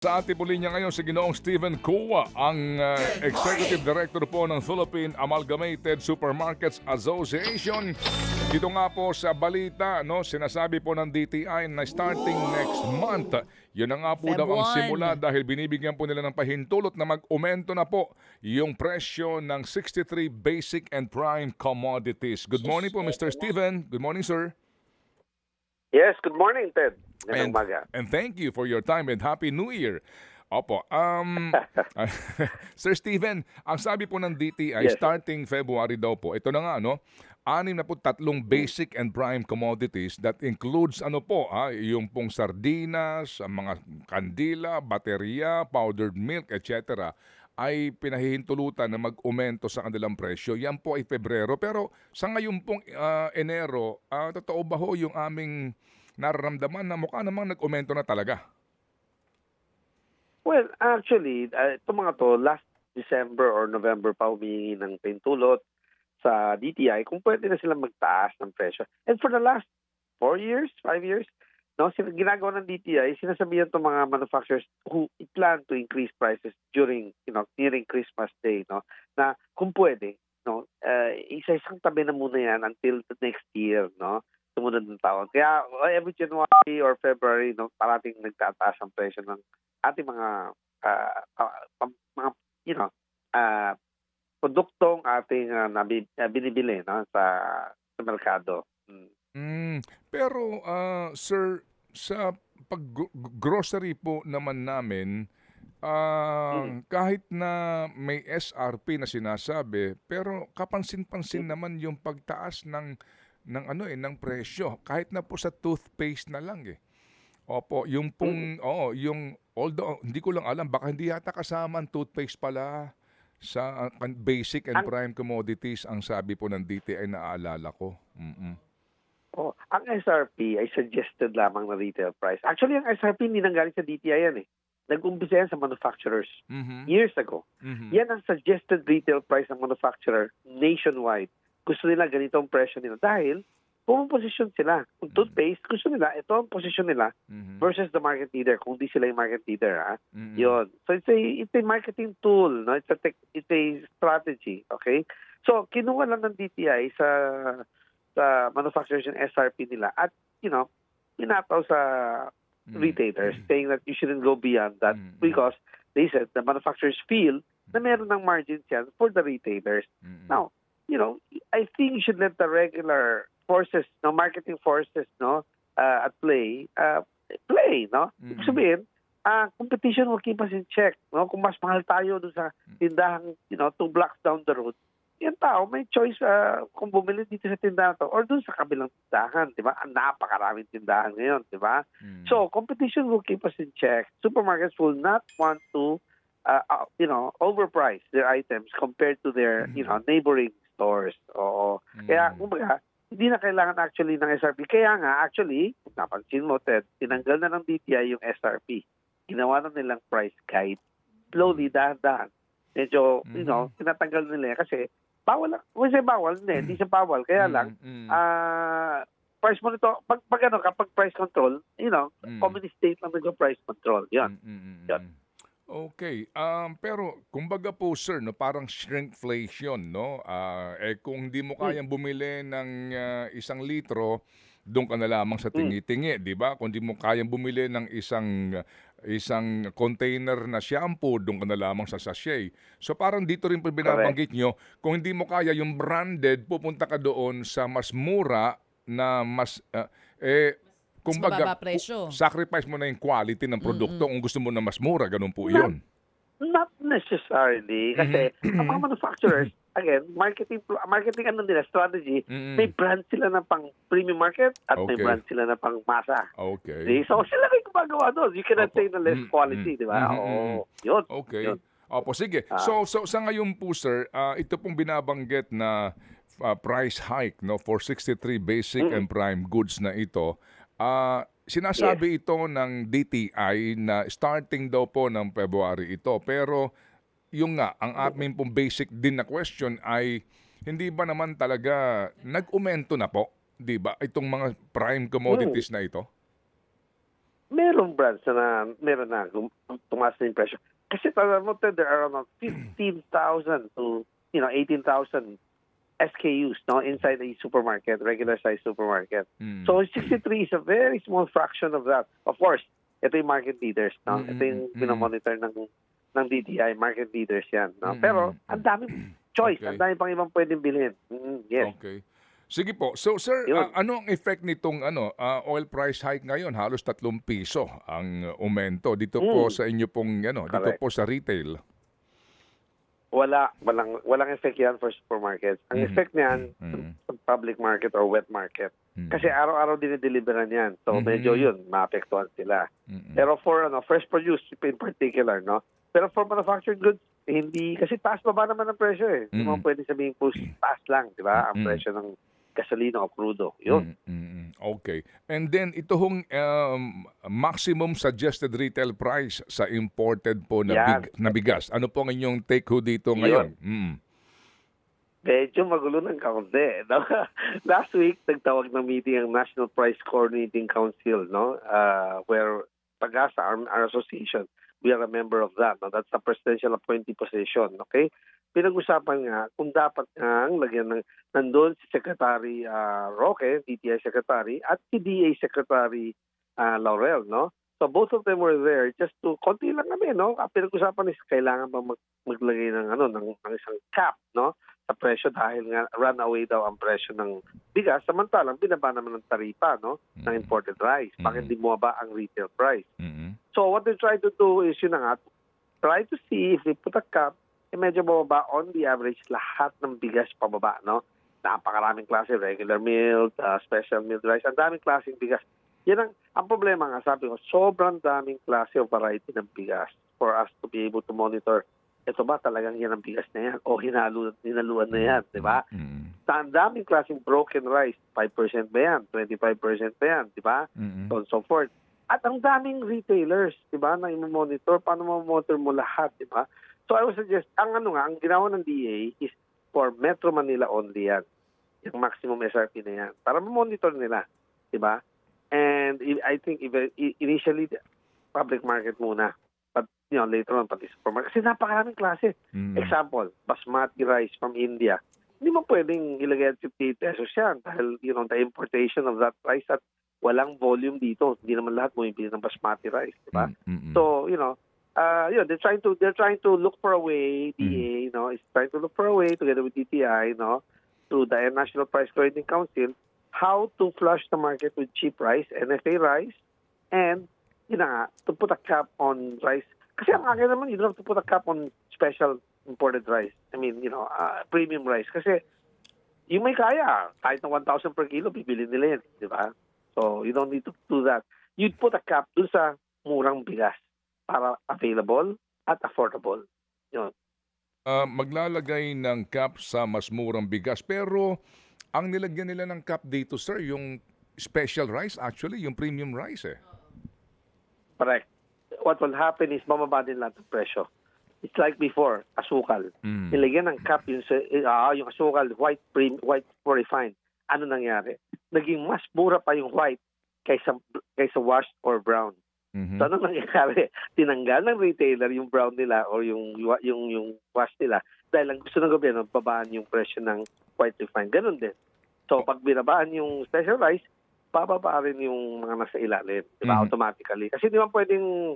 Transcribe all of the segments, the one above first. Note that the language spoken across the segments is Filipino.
Sa ating po linya ngayon si Ginoong Stephen Kua, ang uh, Executive Director po ng Philippine Amalgamated Supermarkets Association. Dito nga po sa balita, no, sinasabi po ng DTI na starting next month, yun na nga po Feb daw ang 1. simula dahil binibigyan po nila ng pahintulot na mag-umento na po yung presyo ng 63 basic and prime commodities. Good morning po Mr. Stephen. Good morning sir. Yes, good morning, Ted. And, umaga. and thank you for your time and Happy New Year. Opo. Um, Sir Steven, ang sabi po ng DTI, Yes. starting February daw po, ito na nga, no? Anim na po tatlong basic and prime commodities that includes ano po, ha, yung pong sardinas, ang mga kandila, baterya, powdered milk, etc ay pinahihintulutan na mag-umento sa kanilang presyo. Yan po ay Pebrero. Pero sa ngayon pong ah, Enero, ah, totoo ba ho yung aming nararamdaman na mukha namang nag-umento na talaga? Well, actually, uh, itong mga to, last December or November pa humingi ng pintulot sa DTI kung pwede na sila magtaas ng presyo. And for the last four years, five years, no, ginagawa ng DTI, sinasabihan itong mga manufacturers who plan to increase prices during, you know, nearing Christmas Day, no, na kung pwede, no, uh, isa-isang tabi na muna yan until the next year, no, sumunod ng taon. Kaya uh, every January or February, no, parating nagtataas ang presyo ng ating mga pam- mga you know ah, produktong ating uh, nabi, ah, binibili no sa sa merkado. Mm. Mm, pero ah, sir, sa pag-grocery po naman namin, ah, Mm. kahit na may SRP na sinasabi, pero kapansin-pansin naman yung pagtaas ng ng ano eh ng presyo kahit na po sa toothpaste na lang eh. Opo, yung pong oo, yung although hindi ko lang alam baka hindi yata kasama ang toothpaste pala sa ah, basic and Ang- prime commodities ang sabi po ng DTI na naalala ko. Mm-mm. Oh, ang SRP ay suggested lamang na retail price. Actually, ang SRP hindi nanggaling sa DTI yan eh. Nag-umpisa yan sa manufacturers Mhm. years ago. Mhm. Yan ang suggested retail price ng manufacturer nationwide. Gusto nila ganito ang presyo nila dahil pumuposisyon sila. Kung toothpaste, gusto nila, ito ang posisyon nila Mhm. versus the market leader kung di sila yung market leader ha Mhm. yon so it's a it's a marketing tool no it's a tech, it's a strategy okay so kinuha lang ng DTI sa sa manufacturers yung SRP nila at you know pinataw sa Mhm. retailers saying that you shouldn't go beyond that Mhm. because they said the manufacturers feel na meron ng margins yan for the retailers Mhm. now you know I think you should let the regular forces no marketing forces no uh, at play uh, play no? Mhm. Ibig sabihin ah competition will keep us in check no? Kung mas mahal tayo dun sa tindahang you know two blocks down the road yung tao may choice ah, kung bumili dito sa tindahan to or dun sa kabilang tindahan di ba? Ang napakaraming tindahan ngayon di ba? Mhm. so competition will keep us in check. Supermarkets will not want to uh, uh, you know overprice their items compared to their you know neighboring stores oo kaya Mhm. kumbaga hindi na kailangan actually ng SRP. Kaya nga, actually, napansin mo, Ted, tinanggal na ng DTI yung SRP. Ginawa na nilang price guide. Slowly, dahan-dahan. Medyo, you know, tinatanggal nila yan kasi bawal lang. Kung siya bawal, hindi, hindi siya bawal. Kaya lang, Mhm. ah, price monitor, pag, pag ano, kapag price control, you know, Mm. communist state lang nag-price control. Yan. Mm, mm, mm, Yan. mm. Okay. Um, pero kumbaga po sir, no, parang shrinkflation, no? Ah, eh kung hindi mo kayang bumili ng ah, isang litro, doon ka na lamang sa tingi-tingi, 'di ba? Kung hindi mo kayang bumili ng isang isang container na shampoo, doon ka na lamang sa sachet. So parang dito rin po binabanggit nyo, kung hindi mo kaya yung branded, pupunta ka doon sa mas mura na mas ah, eh kumbaga mababa presyo. sacrifice mo na yung quality ng produkto kung gusto mo na mas mura, ganun po 'yun. Not necessarily. Kasi ang mga manufacturers, again, marketing marketing ano nila, strategy, Mm. may brand sila na pang premium market at may Okay. brand sila na pang masa. Okay. Okay. So sila rin gumagawa doon. You cannot Opo. say na less Mm, quality, mm, di ba? mm, Oo. Yun. Okay. Yun. Opo, sige. Ah. So, so sa ngayon po sir, ah, ito pong binabanggit na ah, price hike no for 63 basic Mm. and prime goods na ito. Ah, sinasabi ito ng DTI na starting daw po ng February ito. Pero yung nga, ang amin pong basic din na question ay hindi ba naman talaga nag-umento na po, 'di ba? Itong mga prime commodities na ito. merong brands na, meron na tumaas na yung presyo. Kasi talaga mo, there are around 15,000 to, you know, 18,000 SKUs no, inside a supermarket, regular size supermarket. Mm. So 63 is a very small fraction of that. Of course, ito yung market leaders. No? Mm, Ito yung mm, mm. minomonitor ng ng DTI, market leaders yan. No? Mm, Pero mm. ang daming choice, Okay. ang daming pang ibang pwedeng bilhin. Mm, yes. Okay. Sige po. So sir, Yun. ah, ano ang effect nitong ano ah, oil price hike ngayon? Halos 3 piso ang uh, aumento dito po Mm. sa inyo pong ano, dito Correct. po sa retail. Wala, walang, walang effect yan for supermarkets. Ang Mhm. effect niyan, Mhm. sa public market or wet market. Mm. Kasi araw-araw dinideliveran yan. So Mhm. medyo yun, maapektuhan sila. Mm-mm. Pero for ano, fresh produce in particular, no? Pero for manufactured goods, hindi, kasi taas baba naman ang presyo eh. Hindi mo Mm. pwede sabihin po taas lang, di ba? Ang Mm. presyo ng gasolina o crudo. Yun. Mm, mm, mm. Okay. And then ito hong um, maximum suggested retail price sa imported po na, Yan. big, na bigas. Ano po ang inyong take ho dito ngayon? Mm. Medyo magulo ng kaunti. No? Last week, nagtawag ng meeting ang National Price Coordinating Council, no? Uh, where Pagasa, our, our association, we are a member of that. No? That's a presidential appointee position, okay? Pinag-usapan nga kung dapat nga lagyan ng nandun si Secretary ah, Roque, DTI Secretary, at si DA Secretary ah, Laurel, no? So both of them were there just to konti lang kami, no? Ang pinag-usapan is kailangan ba mag, maglagay ng ano ng, ng isang cap, no? Sa presyo dahil nga runaway daw ang presyo ng bigas samantalang binaba naman ng taripa, no? Ng Mm. imported rice. Bakit di bumaba ang retail price? Mm-mm. So what they try to do is yun na nga, try to see if they put a cap, eh medyo bababa on the average lahat ng bigas pababa, no? Napakaraming klase, regular meal, uh, special meal rice, ang daming klaseng bigas. Yan ang, ang problema nga, sabi ko, sobrang daming klase o variety ng bigas for us to be able to monitor. Ito ba talagang yan ang bigas na yan? O hinalo, hinaluan na yan, di ba? Mm-mm. Sa ang daming klaseng broken rice, 5% ba yan? 25% ba yan, di ba? Mm-mm. so on so forth. At ang daming retailers, 'di ba, na i-monitor paano mo monitor mo lahat, 'di ba? So I would suggest ang ano nga, ang ginawa ng DA is for Metro Manila only yan. Yung maximum SRP na yan. Para ma-monitor nila, 'di ba? And I think initially public market muna. But you know, later on pati supermarket. Kasi napakaraming klase. Mm. Example, basmati rice from India. Hindi mo pwedeng ilagay at 58 pesos yan dahil, you know, the importation of that rice at walang volume dito. Hindi naman lahat bumibili ng basmati rice, di ba? Mm-mm. So, you know, uh, yun, they're trying to they're trying to look for a way, DA, you know, is trying to look for a way together with DTI, you know, through the National Price Coordinating Council, how to flush the market with cheap rice, NFA rice, and, na nga, to put a cap on rice. Kasi ang akin naman, you don't have to put a cap on special imported rice. I mean, you know, uh, premium rice. Kasi, yung may kaya, kahit na 1,000 per kilo, bibili nila yan, di ba? So, you don't need to do that. You'd put a cap dun sa murang bigas para available at affordable. Yun. Ah, maglalagay ng cap sa mas murang bigas pero ang nilagyan nila ng cap dito sir yung special rice actually yung premium rice eh. Correct. What will happen is mamaba din lahat ng presyo. It's like before, asukal. Mm. Nilagyan ng cap yung, ah, yung asukal, white prim, white for refined. Ano nangyari? Naging mas mura pa yung white kaysa kaysa washed or brown. Mhm. So ano nangyari? Tinanggal ng retailer yung brown nila or yung yung yung wash nila dahil lang gusto ng gobyerno babaan yung presyo ng white refined. Ganun din. So pag binabaan yung special rice, bababa rin yung mga nasa ilalim, di ba? Mhm. Automatically. Kasi di ba pwedeng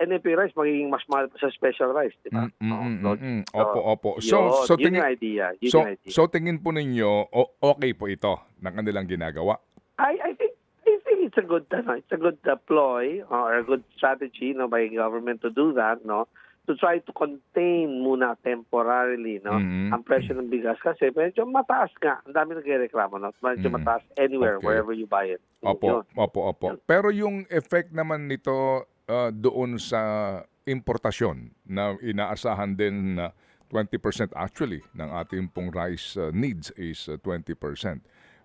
NFA rice magiging mas mahal pa sa special rice, di ba? Mm, mm, Oo, mm, so, mm, mm. Opo, opo. So, yun, so yun tingin, yung idea. Yun so, idea. so tingin po ninyo, okay po ito ng kanilang ginagawa? I, I it's a good ano, it's a good uh, ploy or a good strategy no by government to do that no to try to contain muna temporarily no Mhm. ang presyo ng bigas kasi medyo mataas nga ang dami nagrereklamo no medyo Mhm. mataas anywhere Okay. wherever you buy it Opo, Yun. opo, opo. Pero yung effect naman nito ah, doon sa importasyon na inaasahan din na 20% actually ng ating pong rice ah, needs is ah, 20%.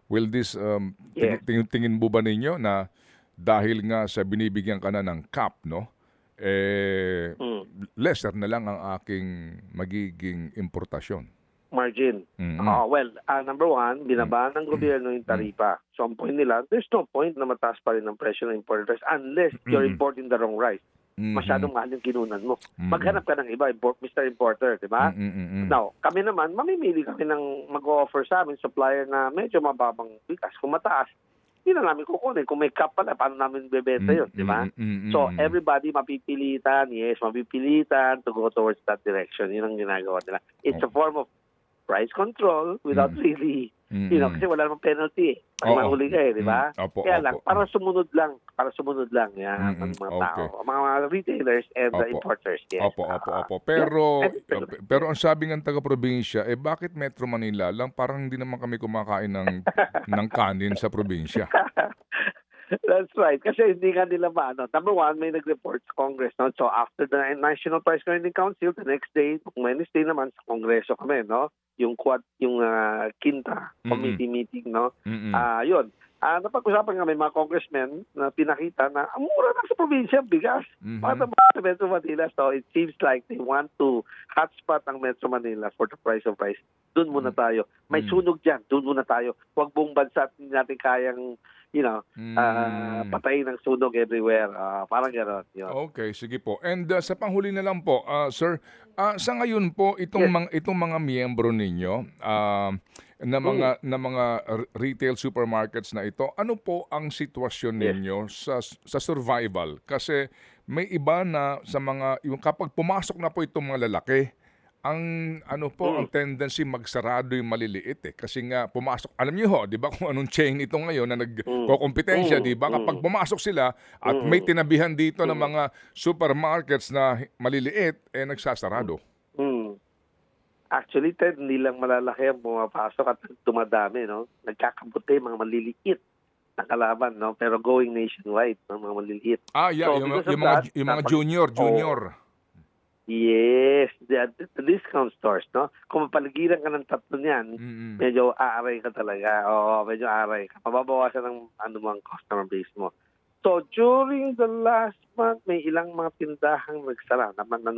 Will this, um, Yes. ting- tingin mo ba ninyo na dahil nga sa binibigyan ka na ng cap, no? Eh, Mm. lesser na lang ang aking magiging importasyon. margin. Mm-mm. Ah, well, ah, number one, binaba ng gobyerno yung taripa. So, ang point nila, there's no point na mataas pa rin ang presyo ng imported rice unless you're Mm-mm. importing the wrong rice. Mhm. Masyadong mahal yung kinunan mo. Mm-mm. Maghanap ka ng iba, import, Mr. Importer, di ba? Mm-mm. Now, kami naman, mamimili kami ng mag-offer sa amin, supplier na medyo mababang bigas. Kung mataas, hindi na namin kukunin. Kung may cap pala, paano namin bebenta yun, di ba? Mm-mm. So, everybody mapipilitan, yes, mapipilitan to go towards that direction. Yun ang ginagawa nila. It's a form of price control without Mm. really, you know, Mm-mm. kasi wala namang penalty eh. Pag mahuli ka eh, di ba? Mm. Opo, Kaya opo. lang, para sumunod lang, para sumunod lang yan Mm-mm. ang mga Okay. tao. Ang mga retailers and the Opo. importers, yes. Opo, opo, Ah, opo. Pero, yeah, pero ang sabi ng taga-probinsya, eh bakit Metro Manila lang? Parang hindi naman kami kumakain ng, ng kanin sa probinsya. That's right. Kasi hindi nga nila maano. Number one, may nag-report sa Congress. No? So after the National Price Coordinating Council, the next day, Wednesday naman sa Kongreso kami, no? Yung quad, yung ah, quinta committee meeting, no? Mm-mm. Ah, yun. Ah, napag-usapan kami mga congressmen na pinakita na ang mura lang sa probinsya bigas. Mhm. Ang mahal sa Metro Manila? So it seems like they want to hotspot ang Metro Manila for the price of rice. Doon muna tayo. May Mm. sunog dyan. Doon muna tayo. Huwag buong bansa at hindi natin kayang, you know, ah, Mm. patayin ng sunog everywhere. Ah, parang gano'n. Yun. Okay, sige po. And uh, sa panghuli na lang po, uh, sir, uh, sa ngayon po itong Yes. mga itong mga miyembro ninyo uh, na mga na mga r- retail supermarkets na ito, ano po ang sitwasyon Yes. ninyo sa sa survival? Kasi may iba na sa mga yung kapag pumasok na po itong mga lalaki, ang ano po Mm. ang tendency magsarado yung maliliit eh kasi nga pumasok alam niyo ho 'di ba kung anong chain ito ngayon na nagkokompetensya Mm. 'di ba kapag pumasok sila at may tinabihan dito ng mga supermarkets na maliliit eh nagsasarado. Hmm. Actually, Ted, hindi lang malalaki ang pumapasok at dumadami, no? Nagkakabuti mga maliliit na kalaban, no? Pero going nationwide, no? mga maliliit. Ah, yeah, So, yung, yung mga that, yung mga junior, junior. Yes, the, the discount stores, no? Kung mapaligiran ka ng tatlo niyan, Mm-mm. medyo aaray ka talaga. Oo, medyo aaray ka. Mababawasan ng ano mo ang customer base mo. So, during the last month, may ilang mga tindahang nagsara. Naman na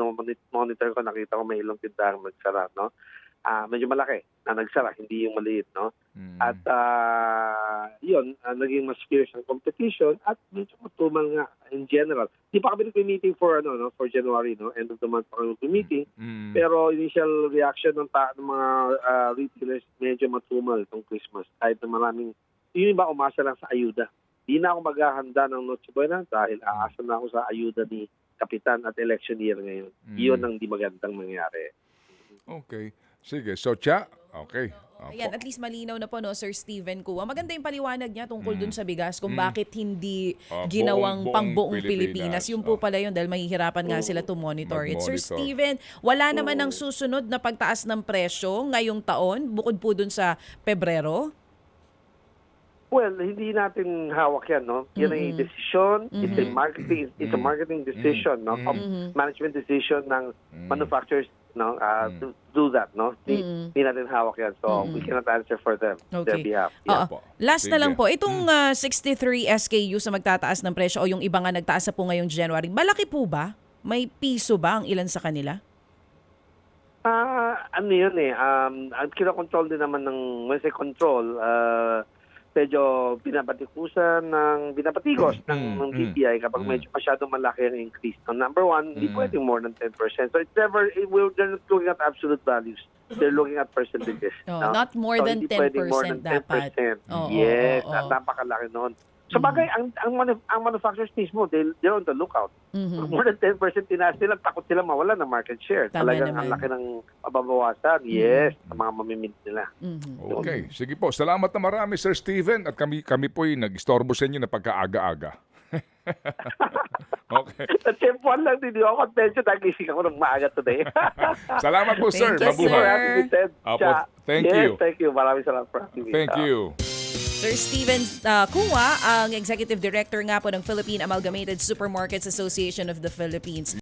monitor ko, nakita ko may ilang tindahang nagsara, no? Ah, medyo malaki na nagsara, hindi yung maliit, no? Mm. At ah, yun, ah, naging mas fierce ang competition at medyo matumal nga in general. Di pa kami nag-meeting for ano no, for January no, end of the month pa kami nag-meeting. Mm. Pero initial reaction ng, ta- ng mga ah, retailers medyo matumal itong Christmas. Kahit na maraming, yun ba umasa lang sa ayuda. Di na ako maghahanda ng Noche Buena dahil aasa na ako sa ayuda ni Kapitan at election year ngayon. Mm. Yun ang di magandang mangyari. Okay. Sige, so cha. Okay. Opo. Ayan, at least malinaw na po no, Sir Steven Kuwa. Maganda yung paliwanag niya tungkol Mm. dun sa bigas kung bakit hindi Ah, ginawang buong- buong pangbuong Pilipinas. Pilipinas. Yung po Ah. pala yun dahil mahihirapan nga sila to monitor it. Sir. Steven, wala naman ang susunod na pagtaas ng presyo ngayong taon bukod po dun sa Pebrero? Well, hindi natin hawak yan, no? Yan ay decision, it's a marketing, it's a marketing decision, no? Of management decision ng manufacturers, no? Uh, to do that, no? Hindi, hindi natin hawak yan. So, we cannot answer for them, their Okay. behalf. Oo. Yeah. po. Last na Sige. lang po, itong ah, 63 SKU sa magtataas ng presyo o yung iba nga nagtaas na po ngayong January, malaki po ba? May piso ba ang ilan sa kanila? Ah, ano yun eh, um, ang kinokontrol din naman ng, when I say control, uh, medyo binabatikusan ng, binabatikos ng, Mm, ng mm, DTI kapag mm. medyo masyado malaki ang increase. So, number one, hindi Mm. pwedeng more than 10%. So, it's never, it will, they're not looking at absolute values. They're looking at percentages. Oh, no? not more So, than hindi pwedeng more 10% than dapat. 10%. Oo, yes, oo, at oo. napakalaki noon. So bagay, ang, ang, manu- ang manufacturers mismo, they, they're on the lookout. Mhm. More than 10% tinaas nila, takot sila mawala ng market share. Tama Talagang naman. ang laki ng mababawasan. Yes, sa mga mamimit nila. Mhm. Okay. Sige po. Salamat na marami, Sir Steven. At kami, kami po'y nag-istorbo sa inyo na pagkaaga-aga. okay. Natsempuan lang din ako at medyo nagising ako ng maaga today. Salamat po, sir. Thank you, Mabuhay. sir. Apo, thank yes, you. thank you. Maraming salamat for having me. Thank you. Sir Steven uh, Kuwa, ang Executive Director nga po ng Philippine Amalgamated Supermarkets Association of the Philippines.